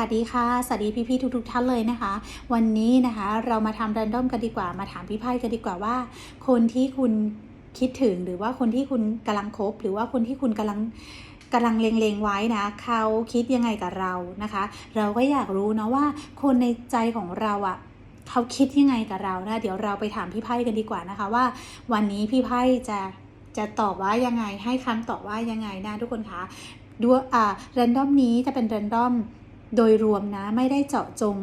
สวัสดีค่ะ สวัสดีพี่ๆทุกๆท่านเลยนะคะ วันนี้นะคะเรามาทำแรนดอมกันดีกว่า มาถามพี่ไพ่กันดีกว่าว่า คนที่คุณคิดถึงหรือว่าคนที่คุณกำลังคบ หรือว่าคนที่คุณกำลังกำลังเลงๆไว้นะเขาคิดยังไงกับเรานะคะ เราก็อยากรู้นะว่าคนในใจของเราอะ่ะเขาคิดยังไงกับเรานะเดี๋ยวเราไปถามพี่ไพ่กันดีกว่านะคะว่า วันนี้พี่ไพ่จะจะตอบว่ายังไงให้คำตอบว่ายังไงนะทุกคนคะดูอ่าแรนดอมนี้จะเป็นแรนดอม โดยรวมนะไม่ได้เจาะจง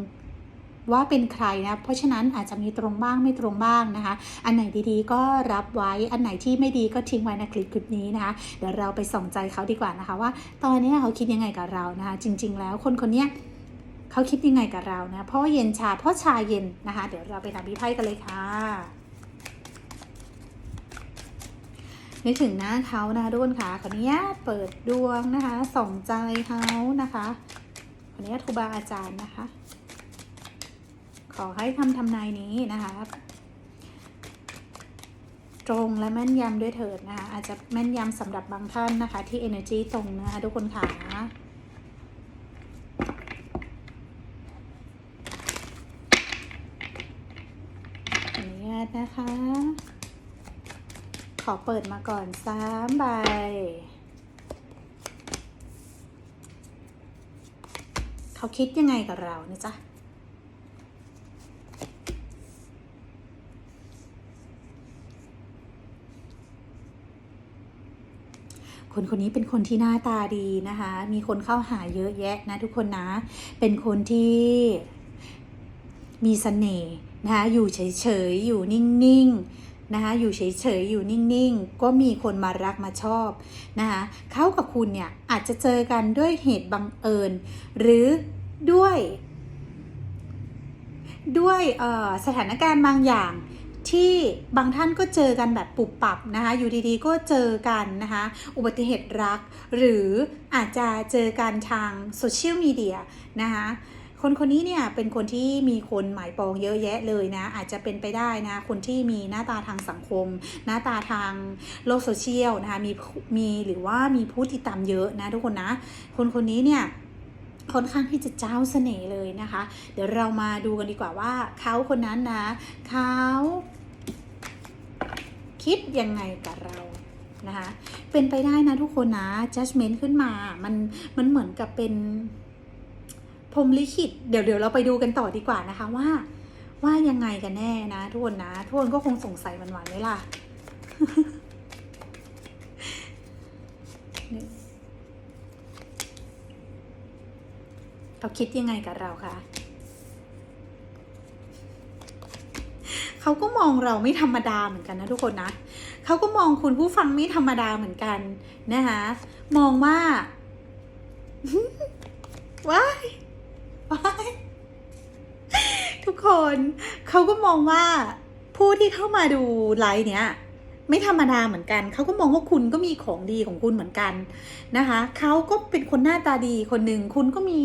ว่าเป็นใครนะ เพราะฉะนั้นอาจจะมีตรงบ้างไม่ตรงบ้างนะคะ อันไหนดีๆก็รับไว้ อันไหนที่ไม่ดีก็ทิ้งไว้ในคลิปคลิปนี้นะคะ เดี๋ยวเราไปส่องใจเขาดีกว่านะคะ ว่า ตอนนี้เขาคิดยังไงกับเรานะคะ จริง ๆ แล้วคนคนนี้เขาคิดยังไงกับเรานะ เพราะเย็นชาเพราะชาเย็นนะคะ เดี๋ยวเราไปถามพี่ไพ่กันเลยค่ะนึกถึงหน้าเขานะคะทุกคนค่ะขออนุญาตเปิดดวงนะคะส่องใจเขานะคะ ขออนุญาตครูบาอาจารย์นะคะ ขอให้คำทำนายนี้นะคะ ตรงและแม่นยำด้วยเถิดนะคะ อาจจะแม่นยำสำหรับบางท่านนะคะ ที่ energy ตรงนะคะทุกคนค่ะขออนุญาตนะคะ ขอเปิดมาก่อนสามใบ เขาคิดยังไงกับเรานะจ๊ะคนคนนี้เป็นคนที่หน้าตาดีนะคะ มีคนเข้าหาเยอะแยะนะทุกคนนะ เป็นคนที่มีเสน่ห์นะคะ อยู่เฉยๆ อยู่นิ่งๆ นะคะ อยู่เฉยๆ อยู่นิ่งๆ ก็มีคนมารักมาชอบนะคะ เขากับคุณเนี่ยอาจจะเจอกันด้วยเหตุบังเอิญ หรือ ด้วย ด้วยสถานการณ์บางอย่างที่บางท่านก็เจอกันแบบปุบปับนะคะ อยู่ดีๆก็เจอกันนะคะ อุบัติเหตุรัก หรืออาจจะเจอกันทางโซเชียลมีเดียนะคะคนคนนี้เนี่ยเป็นคนที่มีคนหมายปองเยอะแยะเลยนะ อาจจะเป็นไปได้นะ คนที่มีหน้าตาทางสังคม หน้าตาทางโลกโซเชียลนะคะมีมีหรือว่ามีผู้ติดตามเยอะนะทุกคนนะ คนคนนี้เนี่ย ค่อนข้างที่จะเจ้าเสน่ห์เลยนะคะ เดี๋ยวเรามาดูกันดีกว่าว่าเขาคนนั้นนะเขาคิดยังไงกับเรานะคะเป็นไปได้นะทุกคนนะ judgment ขึ้นมา มัน มันเหมือนกับเป็นพรมลิขิต เดี๋ยวเดี๋ยวเราไปดูกันต่อดีกว่านะคะว่า ว่ายังไงกันแน่นะทุกคนนะ ทุกคนก็คงสงสัยมันหวานไว้ล่ะ เขาคิดยังไงกับเราคะเขาก็มองเราไม่ธรรมดาเหมือนกันนะทุกคนนะเขาก็มองคุณผู้ฟังไม่ธรรมดาเหมือนกันนะคะมองว่าว้ายว้ายทุกคนเขาก็มองว่าผู้ที่เข้ามาดูไลฟ์เนี้ยไม่ธรรมดาเหมือนกัน เขาก็มองว่าคุณก็มีของดีของคุณเหมือนกันนะคะ เขาก็เป็นคนหน้าตาดีคนหนึ่ง คุณก็มี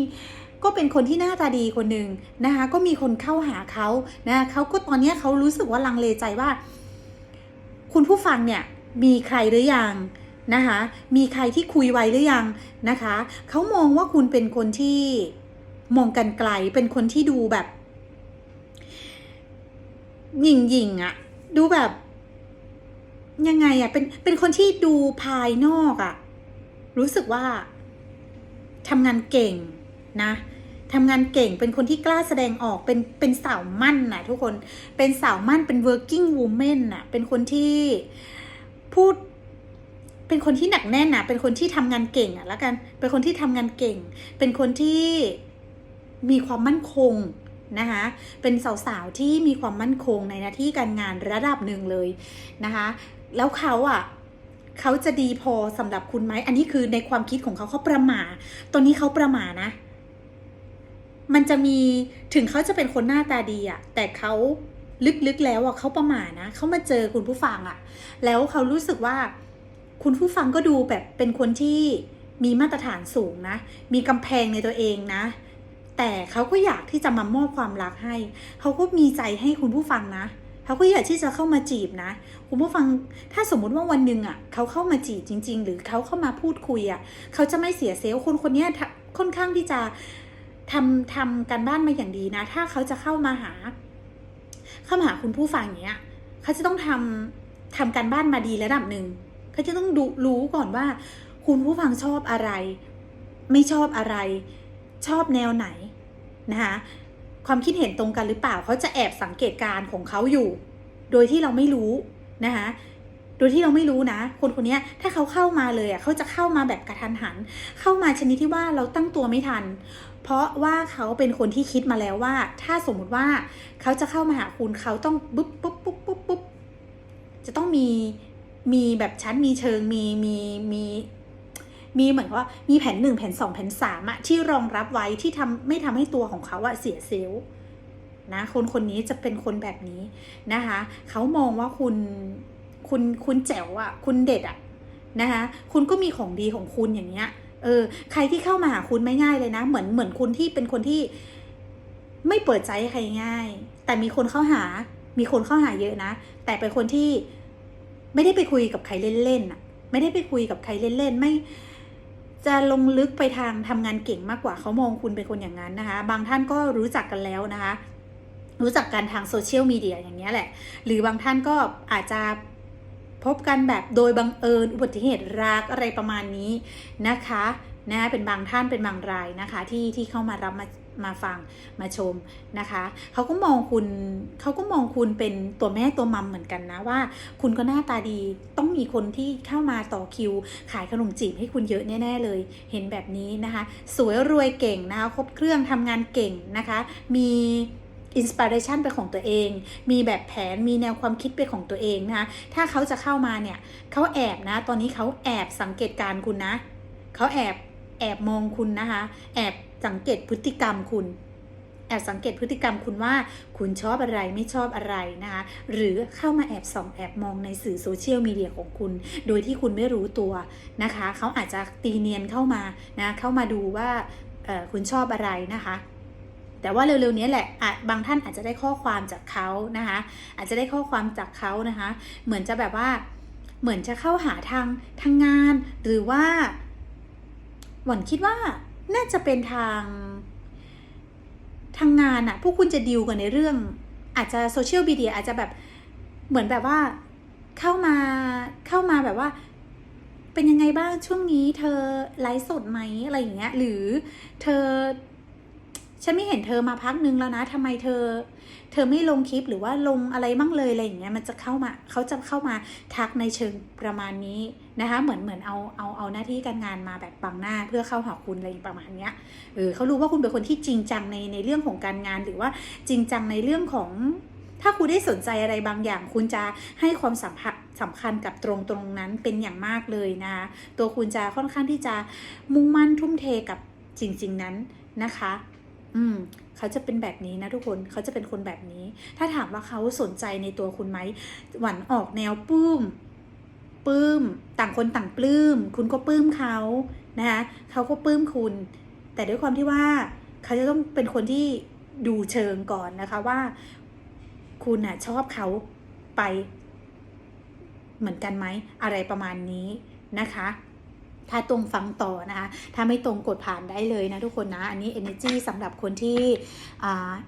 ก็เป็นคนที่หน้าตาดีคนหนึ่งนะคะก็มีคนเข้าหาเขานะเขาก็ตอนนี้เขารู้สึกว่าลังเลใจว่า คุณผู้ฟังเนี่ยมีใครหรือยังนะคะมีใครที่คุยไว้หรือยังนะคะเขามองว่าคุณเป็นคนที่มองกันไกลเป็นคนที่ดูแบบหยิ่งหยิ่งๆอะดูแบบยังไงอะเป็นเป็นคนที่ดูภายนอกอะรู้สึกว่าทำงานเก่งนะ ทำงานเก่งเป็นคนที่กล้าแสดงออกเป็นเป็นสาวมั่นนะทุกคนเป็นสาวมั่นเป็น working woman น่ะเป็นคนที่พูดเป็นคนที่หนักแน่นนะเป็นคนที่ทำงานเก่งอะแล้วกันเป็นคนที่ทำงานเก่ง เป็นคนที่มีความมั่นคงนะคะเป็นสาวๆที่มีความมั่นคงในหน้าที่การงานระดับหนึ่งเลยนะคะแล้วเขาอะเขาจะดีพอสำหรับคุณไหม อันนี้คือในความคิดของเขาเขาประหมาตอนนี้เขาประหมานะ มันจะมีถึงเขาจะเป็นคนหน้าตาดีอะแต่เขาลึกๆแล้วอะเขาประมานะเขามาเจอคุณผู้ฟังอะแล้วเขารู้สึกว่า คุณผู้ฟังก็ดูแบบเป็นคนที่มีมาตรฐานสูงนะ มีกำแพงในตัวเองนะ แต่เขาก็อยากที่จะมามอบความรักให้ เขาก็มีใจให้คุณผู้ฟังนะเขาก็อยากที่จะเข้ามาจีบนะ คุณผู้ฟังถ้าสมมุติว่าวันหนึ่งอะเขาเข้ามาจีบจริง ๆ หรือเขาเข้ามาพูดคุยอะเขาจะไม่เสียเซลล์คนคนนี้ค่อนข้างที่จะ ทำทำการบ้านมาอย่างดีนะ ถ้าเขาจะเข้ามาหา เข้ามาหาคุณผู้ฟังอย่างเงี้ย เขาจะต้องทำทำการบ้านมาดีระดับหนึ่ง เขาจะต้องดูรู้ก่อนว่า คุณผู้ฟังชอบอะไร ไม่ชอบอะไร ชอบแนวไหนนะคะความคิดเห็นตรงกันหรือเปล่า เขาจะแอบสังเกตการของเขาอยู่ โดยที่เราไม่รู้นะคะ โดยที่เราไม่รู้นะ คนคนนี้ถ้าเขาเข้ามาเลยอะเขาจะเข้ามาแบบกระทันหัน เข้ามาชนิดที่ว่าเราตั้งตัวไม่ทัน เพราะว่าเขาเป็นคนที่คิดมาแล้วว่า ถ้าสมมุติว่าเขาจะเข้ามาหาคุณเขาต้องปุ๊บปุ๊บปุ๊บปุ๊บปุ๊บจะต้องมีมีแบบชั้นมีเชิงมีมีมีมีเหมือนว่ามีแผนหนึ่งแผนสองแผนสามอะที่รองรับไว้ที่ทำไม่ทำให้ตัวของเขาอะเสียเซลล์นะคนคนนี้จะเป็นคนแบบนี้นะคะ เขามองว่าคุณ คุณคุณแจ๋วอะคุณเด็ดอะนะคะคุณก็มีของดีของคุณอย่างเงี้ยเออใครที่เข้ามาหาคุณไม่ง่ายเลยนะ เหมือนเหมือนคุณที่เป็นคนที่ไม่เปิดใจให้ใครง่าย แต่มีคนเข้าหา มีคนเข้าหาเยอะนะ แต่เป็นคนที่ไม่ได้ไปคุยกับใครเล่นๆอะ ไม่ได้ไปคุยกับใครเล่นๆ ไม่ จะลงลึกไปทางทำงานเก่งมากกว่าเขามองคุณเป็นคนอย่างนั้นนะคะ บางท่านก็รู้จักกันแล้วนะคะ รู้จักกันทางโซเชียลมีเดียอย่างเงี้ยแหละ หรือบางท่านก็อาจจะ พบกันแบบโดยบังเอิญอุบัติเหตุรักอะไรประมาณนี้นะคะนะเป็นบางท่านเป็นบางรายนะคะที่ที่เข้ามารับมามาฟังมาชมนะคะเขาก็มองคุณเขาก็มองคุณเป็นตัวแม่ตัวมัมเหมือนกันนะว่า คุณก็หน้าตาดีต้องมีคนที่เข้ามาต่อคิว ขายขนมจีบให้คุณเยอะแน่ๆเลย เห็นแบบนี้นะคะ สวยรวยเก่งนะคะครบเครื่องทำงานเก่งนะคะ มี อินสปิเรชันเป็นของตัวเอง มีแบบแผน มีแนวความคิดเป็นของตัวเองนะคะ ถ้าเขาจะเข้ามาเนี่ย เขาแอบนะ ตอนนี้เขาแอบสังเกตการณ์คุณนะ เขาแอบแอบมองคุณนะคะ แอบสังเกตพฤติกรรมคุณ แอบสังเกตพฤติกรรมคุณว่าคุณชอบอะไรไม่ชอบอะไรนะคะ หรือเข้ามาแอบส่องแอบมองในสื่อโซเชียลมีเดียของคุณ โดยที่คุณไม่รู้ตัวนะคะ เขาอาจจะตีเนียนเข้ามานะ เข้ามาดูว่าคุณชอบอะไรนะคะ แต่ว่าเร็วๆนี้แหละอะบางท่านอาจจะได้ข้อความจากเขานะคะอาจจะได้ข้อความจากเขานะคะ เหมือนจะแบบว่าเหมือนจะเข้าหาทางทางงาน หรือว่าหวันคิดว่าน่าจะเป็นทางทางงานอะพวกคุณจะดิวกันในเรื่อง อาจจะโซเชียลมีเดียอาจจะแบบเหมือนแบบว่าเข้ามาเข้ามาแบบว่า เป็นยังไงบ้างช่วงนี้ เธอไลฟ์สดไหมอะไรอย่างเงี้ย หรือเธอ ฉันไม่เห็นเธอมาพักนึงแล้วนะทำไมเธอ เธอไม่ลงคลิปหรือว่าลงอะไรบ้างเลยอะไรอย่างเงี้ยมันจะเข้ามาเขาจะเข้ามาทักในเชิงประมาณนี้นะคะ เหมือนเหมือนเอาเอาเอาหน้าที่การงานมาแบบบังหน้าเพื่อเข้าหาคุณอะไรประมาณเนี้ยเออเขารู้ว่าคุณเป็นคนที่จริงจังในในเรื่องของการงานหรือว่าจริงจังในเรื่องของถ้าคุณได้สนใจอะไรบางอย่าง คุณจะให้ความสำคัญสำคัญกับตรงตรงนั้นเป็นอย่างมากเลยนะตัวคุณจะค่อนข้างที่จะมุ่งมั่นทุ่มเทกับจริงๆนั้นนะคะ อืมเขาจะเป็นแบบนี้นะทุกคนเขาจะเป็นคนแบบนี้ ถ้าถามว่าเขาสนใจในตัวคุณไหมหวันออกแนวปลื้มปลื้ม ต่างคนต่างปลื้ม คุณก็ปลื้มเขานะคะเขาก็ปลื้มคุณ แต่ด้วยความที่ว่าเขาจะต้องเป็นคนที่ดูเชิงก่อนนะคะว่า คุณน่ะชอบเขาไปเหมือนกันไหมอะไรประมาณนี้นะคะ ถ้าตรงฟังต่อนะคะ ถ้าไม่ตรงกดผ่านได้เลยนะทุกคนนะ อันนี้ energy สำหรับคนที่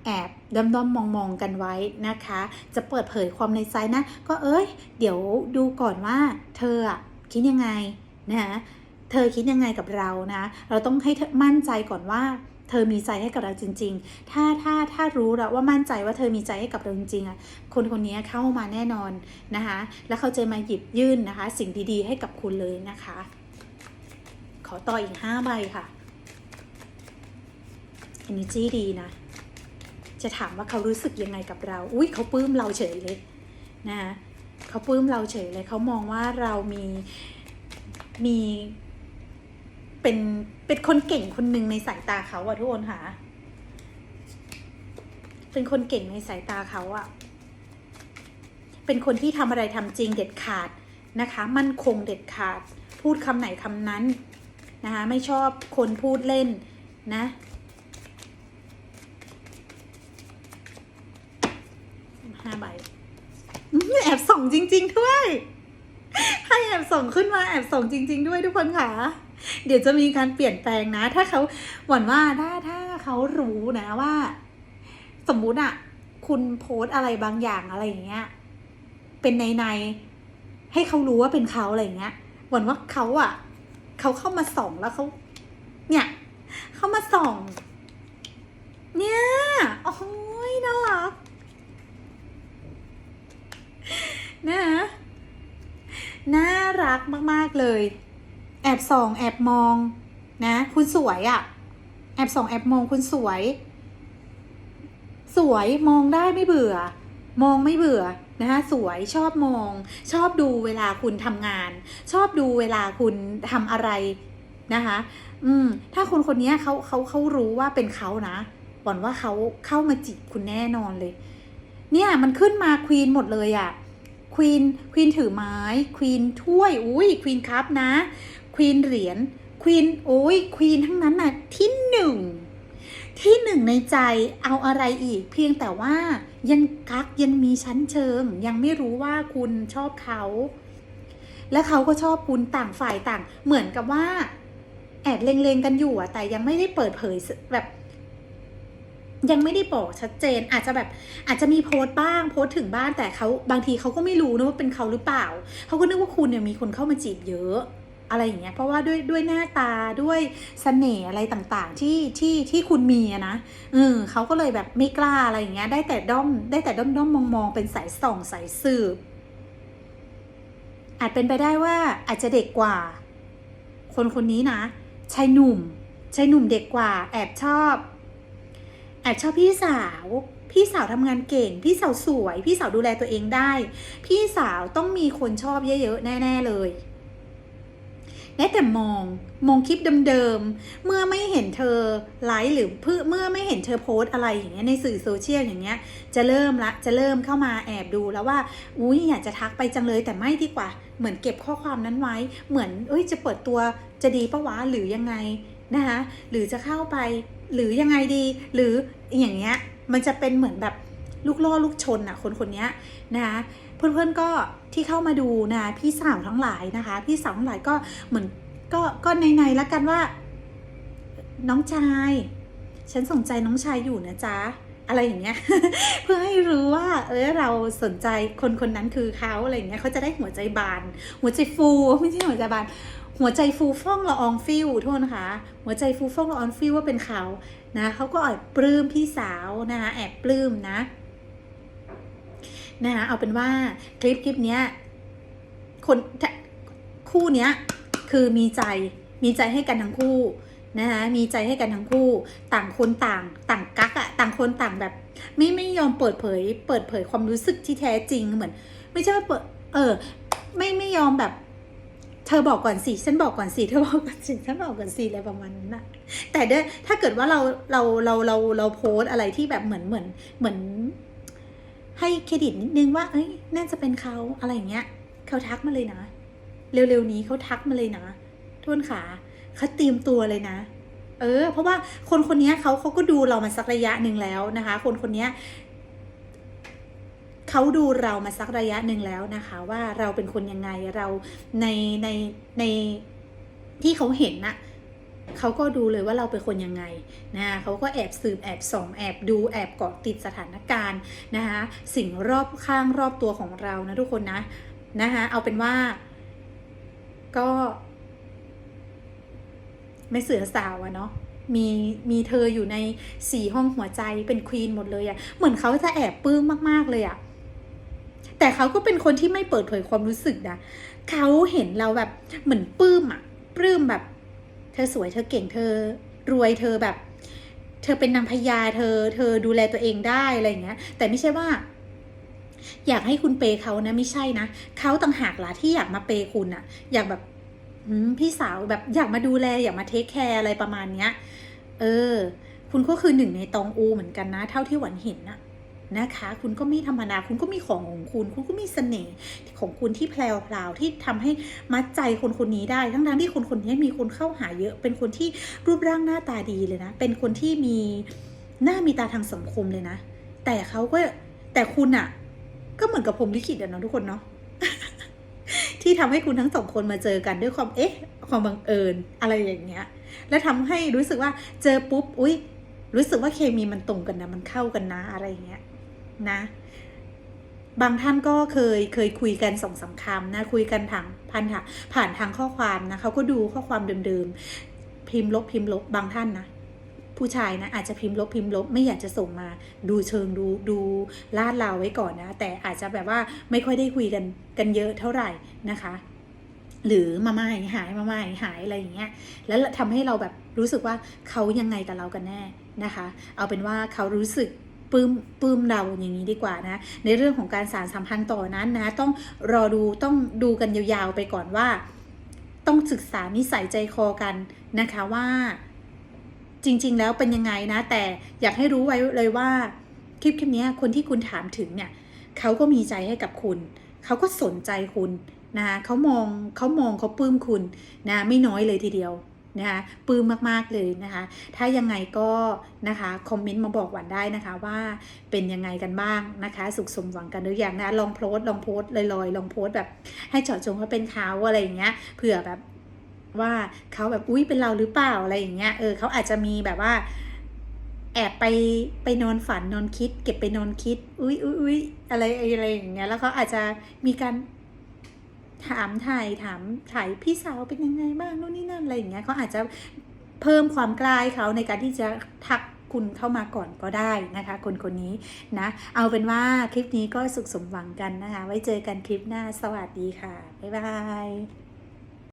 แอบด้อมด้อมองมองๆกันไว้นะคะ จะเปิดเผยความในใจนะ ก็เอ้ย เดี๋ยวดูก่อนว่าเธอคิดยังไงนะคะเธอคิดยังไงกับเรานะ เราต้องให้มั่นใจก่อนว่าเธอมีใจให้กับเราจริง ๆ ถ้าถ้าถ้ารู้แล้วว่ามั่นใจว่าเธอมีใจให้กับเราจริงๆอะ คนคนนี้เข้ามาแน่นอนนะคะ แล้วเขาจะมาหยิบยื่นนะคะ สิ่งดีๆให้กับคุณเลยนะคะ ขอต่ออีกห้าใบค่ะ energy ดีนะ จะถามว่าเขารู้สึกยังไงกับเรา อุ้ยเขาปลื้มเราเฉยเลยนะคะเขาปลื้มเราเฉยเลยเขามองว่าเรามีมีเป็นเป็นคนเก่งคนหนึ่งในสายตาเขาอะทุกคนค่ะ เป็นคนเก่งในสายตาเขาอะเป็นคนที่ทำอะไรทำจริงเด็ดขาดนะคะ มั่นคงเด็ดขาด พูดคำไหนคำนั้น นะคะไม่ชอบคนพูดเล่นนะห้าใบแอบส่องจริง ๆ ด้วย ให้แอบส่งขึ้นมาแอบส่งจริง ๆ ด้วยทุกคนค่ะ เดี๋ยวจะมีการเปลี่ยนแปลงนะ ถ้าเขาหวั่นว่าถ้าถ้าเขารู้นะว่า สมมุติอะคุณโพสอะไรบางอย่างอะไรอย่างเงี้ย เป็นในในให้เขารู้ว่าเป็นเขาอะไรอย่างเงี้ยหมือนว่าเขาอะ เขาเข้ามาส่องแล้วเขาเนี่ย เข้ามาส่อง เนี่ย โอ้ยน่ารักนะน่ารักมาก ๆ เลย แอบส่อง แอบมอง นะ คุณสวยอะ่ะ แอบส่อง แอบมองคุณสวย สวยมองได้ไม่เบื่อ มองไม่เบื่อ นะคะสวยชอบมอง ชอบดูเวลาคุณทำงาน ชอบดูเวลาคุณทำอะไรนะคะ อืม ถ้าคนคนนี้เขาเขาเขารู้ว่าเป็นเขานะหวังว่าเขาเข้ามาจีบคุณแน่นอนเลย เนี่ยมันขึ้นมาควีนหมดเลยอะควีนควีนถือไม้ควีนถ้วยอุ้ยควีนคัพนะควีนเหรียญควีนโอ้ยควีนทั้งนั้นน่ะที่หนึ่ง ที่หนึ่งในใจเอาอะไรอีก เพียงแต่ว่ายังกักยังมีชั้นเชิง ยังไม่รู้ว่าคุณชอบเขา และเขาก็ชอบคุณต่างฝ่ายต่าง เหมือนกับว่า แอบเล็งๆกันอยู่อะแต่ยังไม่ได้เปิดเผยแบบยังไม่ได้บอกชัดเจนอาจจะแบบอาจจะมีโพสต์บ้างโพสต์ถึงบ้านแต่เขาบางทีเขาก็ไม่รู้นะว่าเป็นเขาหรือเปล่า เขาก็นึกว่าคุณเนี่ยมีคนเข้ามาจีบเยอะ อะไรอย่างเงี้ยเพราะว่าด้วยด้วยหน้าตาด้วยเสน่ห์อะไรต่างๆ ที่ที่ที่คุณมีนะเออเขาก็เลยแบบไม่กล้าอะไรอย่างเงี้ยได้แต่ด้อมได้แต่ด้อมด้อมมองมองๆเป็นสายส่องสายสืบ อาจเป็นไปได้ว่าอาจจะเด็กกว่า คนคนนี้นะชายหนุ่มชายหนุ่มเด็กกว่า แอบชอบ แอบชอบพี่สาวพี่สาวทำงานเก่ง พี่สาวสวย พี่สาวดูแลตัวเองได้ พี่สาวต้องมีคนชอบเยอะๆ แน่ ๆ เลย ได้แต่มองมองคลิปเดิมๆ เมื่อไม่เห็นเธอไลฟ์หรือเพื่อเมื่อไม่เห็นเธอโพสต์อะไรอย่างเงี้ยในสื่อโซเชียลอย่างเงี้ยจะเริ่มละจะเริ่มเข้ามาแอบดูแล้วว่า อุ้ยอยากจะทักไปจังเลยแต่ไม่ดีกว่า เหมือนเก็บข้อความนั้นไว้ เหมือนเอ้ยจะเปิดตัวจะดีปะวะหรือยังไงนะคะหรือจะเข้าไปหรือยังไงดี หรืออย่างเงี้ยมันจะเป็นเหมือนแบบลูกล่อลูกชนอะคนคนเนี้ยนะคะเพื่อนๆก็ ที่เข้ามาดูนะพี่สาวทั้งหลายนะคะ พี่สาวทั้งหลายก็เหมือนก็ก็ในๆแล้วกันว่า น้องชาย ฉันสนใจน้องชายอยู่นะจ๊ะอะไรอย่างเงี้ย เพื่อให้รู้ว่า เออเราสนใจคนคนนั้นคือเขาอะไรอย่างเงี้ยเขาจะได้หัวใจบาน หัวใจฟูไม่ใช่หัวใจบาน หัวใจฟูฟ่องละอองฟิวโทษนะคะ หัวใจฟูฟ่องละอองฟิวว่าเป็นเขานะเขาก็แอบปลื้มพี่สาวนะคะแอบปลื้มนะ นะคะเอาเป็นว่าคลิปคลิปเนี้ยคนคู่เนี้ยคือมีใจมีใจให้กันทั้งคู่นะคะมีใจให้กันทั้งคู่ ต่างคนต่างต่างกักอะต่างคนต่างแบบ ไม่ไม่ยอมเปิดเผย เปิดเผยความรู้สึกที่แท้จริงเหมือน ไม่ใช่ว่าเปิด เออ ไม่ไม่ยอมแบบ เธอบอกก่อนสิฉันบอกก่อนสิเธอบอกก่อนสิฉันบอกก่อนสิอะไรประมาณนั้นนะแต่ถ้าเกิดว่าเราเราเราเราเราโพสอะไรที่แบบเหมือนเหมือนเหมือน ให้เครดิตนิดนึงว่า เอ้ย น่าจะเป็นเขาอะไรอย่างเงี้ย เขาทักมาเลยนะ เร็วๆนี้เขาทักมาเลยนะทุนขาเขาเตรียมตัวเลยนะ เออ เพราะว่าคนคนนี้เขาเขาก็ดูเรามาสักระยะหนึ่งแล้วนะคะ คนคนนี้เขาดูเรามาสักระยะหนึ่งแล้วนะคะ ว่าเราเป็นคนยังไงเราในในในที่เขาเห็นน่ะ เขาก็ดูเลยว่าเราเป็นคนยังไงนะเขาก็แอบสืบแอบส่องแอบดูแอบเกาะติดสถานการณ์นะคะสิ่งรอบข้างรอบตัวของเรานะทุกคนนะนะคะเอาเป็นว่าก็ไม่เสือสาวอะเนาะมีมีเธออยู่ในสี่ห้องหัวใจเป็นควีนหมดเลยอะเหมือนเขาจะแอบปลื้มมาก ๆ เลยอะแต่เขาก็เป็นคนที่ไม่เปิดเผยความรู้สึกนะเขาเห็นเราแบบเหมือนปลื้มอะปลื้มแบบ เธอสวยเธอเก่งเธอรวยเธอแบบ เธอเป็นนางพญาเธอ เธอดูแลตัวเองได้อะไรอย่างเงี้ย แต่ไม่ใช่ว่า อยากให้คุณเปย์เขานะไม่ใช่นะเขาต่างหากล่ะที่อยากมาเปย์คุณอะอยากแบบพี่สาวแบบอยากมาดูแลอยากมาเทคแคร์อะไรประมาณเนี้ย เออ คุณก็คือหนึ่งในตองอูเหมือนกันนะ เท่าที่หวันเห็นนะ นะคะ คุณก็ไม่ธรรมดาคุณก็มีของของคุณ คุณก็มีเสน่ห์ของคุณที่แพลวพลาที่ทำให้มัดใจคนคนนี้ได้ทั้งทั้งๆที่คนคนนี้มีคนเข้าหาเยอะ เป็นคนที่รูปร่างหน้าตาดีเลยนะ เป็นคนที่มีหน้ามีตาทางสังคมเลยนะ แต่เขาก็แต่คุณอะก็เหมือนกับผมลิขิตอะเนาะทุกคนเนาะที่ทำให้คุณทั้งสองคนมาเจอกันด้วยความเอ๊ะ ความบังเอิญอะไรอย่างเงี้ย และทำให้รู้สึกว่าเจอปุ๊บ อุ๊ยรู้สึกว่าเคมีมันตรงกันนะ มันเข้ากันนะอะไรอย่างเงี้ย นะ บางท่านก็เคยเคยคุยกันสองสามคำนะ คุยกันทางพันธะผ่านทางข้อความนะเขาก็ดูข้อความเดิมๆ พิมพ์ลบพิมพ์ลบบางท่านนะผู้ชายนะอาจจะพิมพ์ลบพิมพ์ลบไม่อยากจะส่งมาดูเชิงดูดูลาดเราไว้ก่อนนะ แต่อาจจะแบบว่าไม่ค่อยได้คุยกันกันเยอะเท่าไหร่นะคะ หรือมาไม่หายมาไม่หายอะไรอย่างเงี้ยแล้วทำให้เราแบบรู้สึกว่าเขายังไงกับเรากันแน่นะคะ เอาเป็นว่าเขารู้สึก ปลื้มปลื้มเราอย่างนี้ดีกว่านะ ในเรื่องของการสารสัมพันธ์ต่อนั้นนะ ต้องรอดูต้องดูกันยาวๆไปก่อนว่า ต้องศึกษานิสัยใจคอกันนะคะว่าจริง ๆ แล้วเป็นยังไงนะ แต่อยากให้รู้ไว้เลยว่า คลิปคลิปนี้คนที่คุณถามถึงเนี่ยเขาก็มีใจให้กับคุณ เขาก็สนใจคุณนะคะเขามองเขามองเขาปลื้มคุณนะ ไม่น้อยเลยทีเดียว นะคะปลื้มมากๆเลยนะคะ ถ้ายังไงก็นะคะคอมเมนต์มาบอกหวันได้นะคะว่าเป็นยังไงกันบ้างนะคะ สุขสมหวังกันหรือยังนะลองโพสต์ลองโพสต์ลอยๆลองโพสต์แบบ ให้เจาะจงว่าเป็นเขาอะไรอย่างเงี้ยเผื่อแบบว่าเขาแบบอุ้ยเป็นเราหรือเปล่าอะไรอย่างเงี้ยเออเขาอาจจะมีแบบว่าแอบไปไปนอนฝันนอนคิด เก็บไปนอนคิด อุ้ยอุ้ยอุ้ยอะไรอะไรอย่างเงี้ยแล้วเขาอาจจะมีการ ถามถ่ายถามถ่ายพี่สาวเป็นยังไงบ้างนู่นนี่นั่นอะไรอย่างเงี้ยเขาอาจจะเพิ่มความกล้ายเขาในการที่จะทักคุณเข้ามาก่อนก็ได้นะคะ คนคนนี้นะ เอาเป็นว่าคลิปนี้ก็สุขสมหวังกันนะคะ ไว้เจอกันคลิปหน้าสวัสดีค่ะ บ๊ายบาย